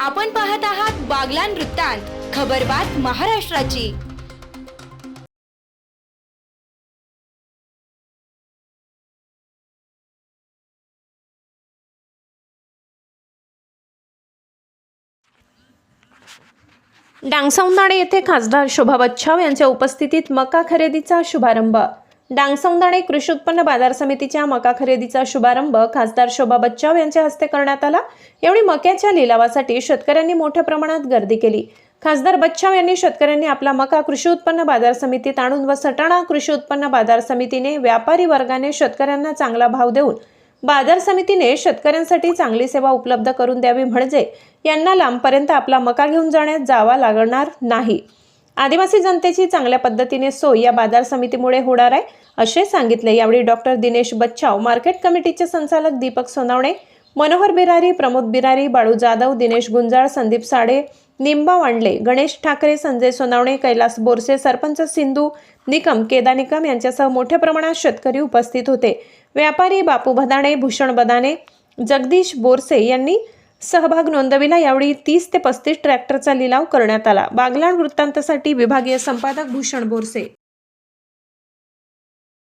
आपण पाहत आहात बागलान वृत्तांत खबरबात महाराष्ट्राची. डांगसौंदाणे येथे खासदार शोभा बच्छाव यांच्या उपस्थितीत मका खरेदीचा शुभारंभ. डांगसौंदाणे कृषी उत्पन्न बाजार समितीच्या मका खरेदीचा शुभारंभ खासदार शोभा बच्चाव यांच्या हस्ते करण्यात आला. यावेळी मक्याच्या लिलावासाठी शेतकऱ्यांनी मोठ्या प्रमाणात गर्दी केली. खासदार बच्चाव यांनी शेतकऱ्यांनी आपला मका कृषी उत्पन्न बाजार समितीत आणून व सटाणा कृषी उत्पन्न बाजार समितीने व्यापारी वर्गाने शेतकऱ्यांना चांगला भाव देऊन बाजार समितीने शेतकऱ्यांसाठी चांगली सेवा उपलब्ध करून द्यावी म्हणजे यांना लांबपर्यंत आपला मका घेऊन जाण्यात जावा लागणार नाही. आदिवासी जनतेची चांगल्या पद्धतीने सोय या बाजार समितीमुळे होणार आहे. असे सांगितले यावेळी डॉक्टर दिनेश बच्छाव मार्केट कमिटीचे संचालक दीपक सोनावणे मनोहर बिरारी प्रमोद बिरारी बाळू जाधव दिनेश गुंजाळ संदीप साडे निंबा वांडले गणेश ठाकरे संजय सोनावणे कैलास बोरसे सरपंच सिंधू निकम केदा निकम यांच्यासह मोठ्या प्रमाणात शेतकरी उपस्थित होते. व्यापारी बापू भदाणे भूषण बदाने जगदीश बोरसे यांनी सहभाग नोंदविला. यावेळी तीस ते पस्तीस ट्रॅक्टरचा लिलाव करण्यात आला. बागलाण वृत्तांतासाठी विभागीय संपादक भूषण बोरसे.